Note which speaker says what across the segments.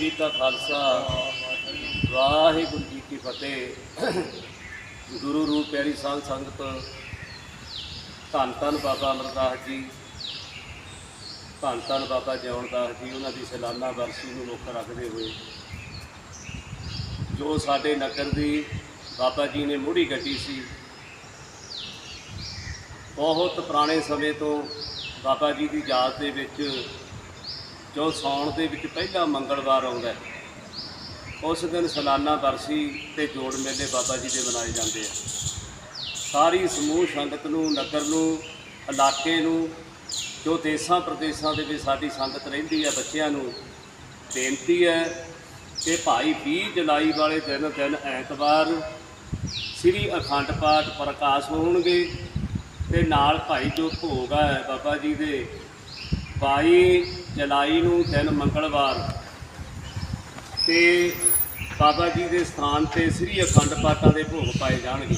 Speaker 1: ਜੀ ਕਾ ਖਾਲਸਾ। ਵਾਹਿਗੁਰੂ ਜੀ ਕੀ ਫਤਿਹ। ਗੁਰੂ ਰੂਪ ਪਿਆਰੀ ਸਾਧ ਸੰਗਤ, ਧੰਨ ਧੰਨ ਬਾਬਾ ਅਮਰਦਾਸ ਜੀ, ਧੰਨ ਧੰਨ ਬਾਬਾ ਜਿਉਣਦਾਸ ਜੀ, ਉਹਨਾਂ ਦੀ ਸਾਲਾਨਾ ਵਰਸੀ ਨੂੰ ਮੁੱਖ ਰੱਖਦੇ ਹੋਏ। ਜੋ ਸਾਡੇ ਨਗਰ ਦੀ ਬਾਬਾ ਜੀ ਨੇ ਮੋੜੀ ਗੱਡੀ ਸੀ, ਬਹੁਤ ਪੁਰਾਣੇ ਸਮੇਂ ਤੋਂ ਬਾਬਾ ਜੀ ਦੀ ਯਾਦ ਦੇ ਵਿੱਚ ਜੋ ਸਾਉਣ ਦੇ ਵਿੱਚ ਪਹਿਲਾ ਮੰਗਲਵਾਰ ਆਉਂਦਾ ਉਸ ਦਿਨ ਸਾਲਾਨਾ ਵਰਸੀ ਤੇ ਜੋੜ ਮੇਲੇ ਬਾਬਾ ਜੀ ਦੇ ਮਨਾਏ ਜਾਂਦੇ ਆ। ਸਾਰੀ ਸਮੂਹ ਸੰਗਤ ਨੂੰ, ਨਗਰ ਨੂੰ, ਇਲਾਕੇ ਨੂੰ, ਜੋ ਦੇਸਾਂ ਪ੍ਰਦੇਸਾਂ ਦੇ ਵਿੱਚ ਸਾਡੀ ਸੰਗਤ ਰਹਿੰਦੀ ਹੈ, ਬੱਚਿਆਂ ਨੂੰ ਬੇਨਤੀ ਹੈ ਕਿ ਭਾਈ 20 ਜੁਲਾਈ ਵਾਲੇ ਦਿਨ ਦਿਨ ਐਤਵਾਰ ਸ੍ਰੀ ਅਖੰਡ ਪਾਠ ਪ੍ਰਕਾਸ਼ ਹੋਣਗੇ ਤੇ ਨਾਲ ਭਾਈ ਜੋ ਭੋਗ ਹੈ ਬਾਬਾ ਜੀ ਦੇ 22 ਜੁਲਾਈ ਨੂੰ ਦਿਨ ਮੰਗਲਵਾਰ। ਤੇ ਬਾਬਾ ਜੀ ਦੇ ਸਥਾਨ ਤੇ ਸ੍ਰੀ ਅਖੰਡ ਪਾਠਾਂ ਦੇ ਭੋਗ ਪਾਏ ਜਾਣਗੇ।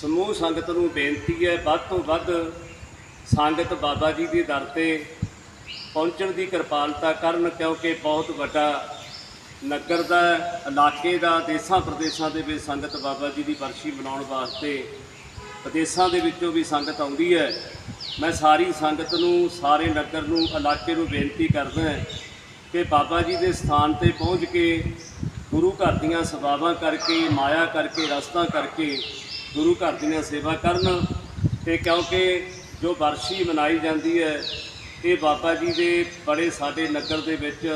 Speaker 1: ਸਮੂਹ ਸੰਗਤ ਨੂੰ ਬੇਨਤੀ ਹੈ, ਵੱਧ ਤੋਂ ਵੱਧ ਸੰਗਤ ਬਾਬਾ ਜੀ ਦੇ ਦਰ ਤੇ ਪਹੁੰਚਣ ਦੀ ਕਿਰਪਾਲਤਾ ਕਰਨ, ਕਿਉਂਕਿ ਬਹੁਤ ਵੱਡਾ ਨਗਰ ਦਾ, ਇਲਾਕੇ ਦਾ, ਦੇਸਾਂ ਪ੍ਰਦੇਸਾਂ ਦੇ ਵਿੱਚ ਸੰਗਤ ਬਾਬਾ ਜੀ ਦੀ ਵਰਸ਼ੀ ਬਣਾਉਣ ਵਾਸਤੇ ਪ੍ਰਦੇਸਾਂ ਦੇ ਵਿੱਚੋਂ ਵੀ ਸੰਗਤ ਆਉਂਦੀ ਹੈ। ਮੈਂ ਸਾਰੀ ਸੰਗਤ ਨੂੰ, ਸਾਰੇ ਨਗਰ ਨੂੰ, ਇਲਾਕੇ ਨੂੰ ਬੇਨਤੀ ਕਰਦਾ ਹਾਂ ਕਿ ਬਾਬਾ ਜੀ ਦੇ ਸਥਾਨ ਤੇ ਪਹੁੰਚ ਕੇ ਗੁਰੂ ਘਰ ਦੀਆਂ ਸੇਵਾਵਾਂ ਕਰਕੇ, ਮਾਇਆ ਕਰਕੇ, ਰਸਤਾ ਕਰਕੇ ਗੁਰੂ ਘਰ ਦੀਆਂ ਸੇਵਾ ਕਰਨ ਤੇ ਕਿਉਂਕਿ ਜੋ ਵਰਸ਼ੀ ਮਨਾਈ ਜਾਂਦੀ ਹੈ, ਇਹ ਬਾਬਾ ਜੀ ਦੇ ਬੜੇ ਸਾਡੇ ਨਗਰ ਦੇ ਵਿੱਚ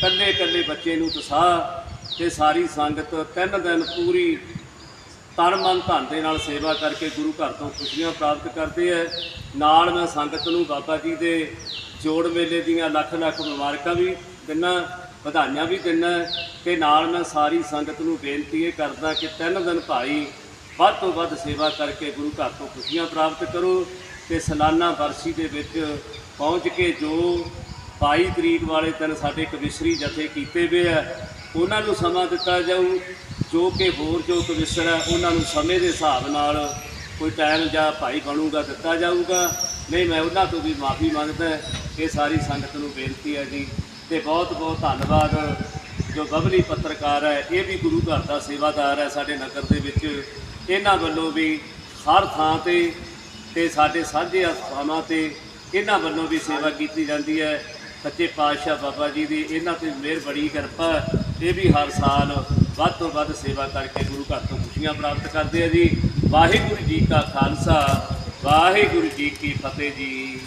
Speaker 1: ਕੱਲੇ ਕੱਲੇ ਬੱਚੇ ਨੂੰ ਤਸਾਹ ਤੇ ਸਾਰੀ ਸੰਗਤ ਤਿੰਨ ਦਿਨ ਪੂਰੀ ਤਨ ਮਨ ਧਨ ਦੇ ਨਾਲ ਸੇਵਾ ਕਰਕੇ ਗੁਰੂ ਘਰ ਤੋਂ ਖੁਸ਼ੀਆਂ ਪ੍ਰਾਪਤ ਕਰਦੇ ਹੈ ਨਾਲ ਮੈਂ ਸੰਗਤ ਨੂੰ ਬਾਬਾ ਜੀ ਦੇ ਜੋੜ ਮੇਲੇ ਦੀਆਂ ਲੱਖ ਲੱਖ ਮੁਬਾਰਕਾਂ ਵੀ ਦਿੰਨਾ, ਵਧਾਈਆਂ ਵੀ ਦਿੰਨਾ ਤੇ ਨਾਲ ਮੈਂ ਸਾਰੀ ਸੰਗਤ ਨੂੰ ਬੇਨਤੀ ਇਹ ਕਰਦਾ ਕਿ ਤਿੰਨ ਦਿਨ ਭਾਈ ਵੱਧ ਤੋਂ ਵੱਧ ਸੇਵਾ ਕਰਕੇ ਗੁਰੂ ਘਰ ਤੋਂ ਖੁਸ਼ੀਆਂ ਪ੍ਰਾਪਤ ਕਰੋ ਤੇ ਸਾਲਾਨਾ ਵਰਸੀ ਦੇ ਵਿੱਚ ਪਹੁੰਚ ਕੇ ਜੋ 22 ਤਰੀਕ ਵਾਲੇ ਦਿਨ ਸਾਡੇ ਕਵਿਸ਼ਰੀ ਜਥੇ ਕੀਤੇ ਹੋਏ ਆ ਉਹਨਾਂ ਨੂੰ ਸਮਾਂ ਦਿੱਤਾ ਜਾਊ। ਜੋ ਕਿ ਹੋਰ ਜੋ ਕਵਿਸ਼ਰ ਹੈ ਉਹਨਾਂ ਨੂੰ ਸਮੇਂ ਦੇ ਹਿਸਾਬ ਨਾਲ ਕੋਈ ਟਾਈਮ ਜਾਂ ਭਾਈ ਬਣੂਗਾ, ਦਿੱਤਾ ਜਾਊਗਾ। ਨਹੀਂ, ਮੈਂ ਉਹਨਾਂ ਤੋਂ ਵੀ ਮਾਫੀ ਮੰਗਦਾ ਇਹ ਸਾਰੀ ਸੰਗਤ ਨੂੰ ਬੇਨਤੀ ਹੈ ਜੀ ਤੇ ਬਹੁਤ ਬਹੁਤ ਧੰਨਵਾਦ। ਜੋ ਬਬਲੀ ਪੱਤਰਕਾਰ ਹੈ, ਇਹ ਵੀ ਗੁਰੂ ਘਰ ਦਾ ਸੇਵਾਦਾਰ ਹੈ ਸਾਡੇ ਨਗਰ ਦੇ ਵਿੱਚ। ਇਹਨਾਂ ਵੱਲੋਂ ਵੀ ਹਰ ਥਾਂ ਤੇ ਤੇ ਸਾਡੇ ਸਾਂਝੇ ਅਸਥਾਨਾਂ ਤੇ ਇਹਨਾਂ ਵੱਲੋਂ ਵੀ ਸੇਵਾ ਕੀਤੀ ਜਾਂਦੀ ਹੈ। ਸੱਚੇ ਪਾਤਸ਼ਾਹ ਬਾਬਾ ਜੀ ਦੀ ਇਹਨਾਂ ਤੇ ਮਿਹਰ ਬੜੀ ਕਿਰਪਾ ਇਹ ਵੀ ਹਰ ਸਾਲ ਵੱਧ ਤੋਂ ਵੱਧ ਸੇਵਾ ਕਰਕੇ ਗੁਰੂ ਘਰ ਤੋਂ ਖੁਸ਼ੀਆਂ ਪ੍ਰਾਪਤ ਕਰਦੇ ਆ ਜੀ। ਵਾਹਿਗੁਰੂ ਜੀ ਕਾ ਖਾਲਸਾ, ਵਾਹਿਗੁਰੂ ਜੀ ਕੀ ਫਤਿਹ ਜੀ।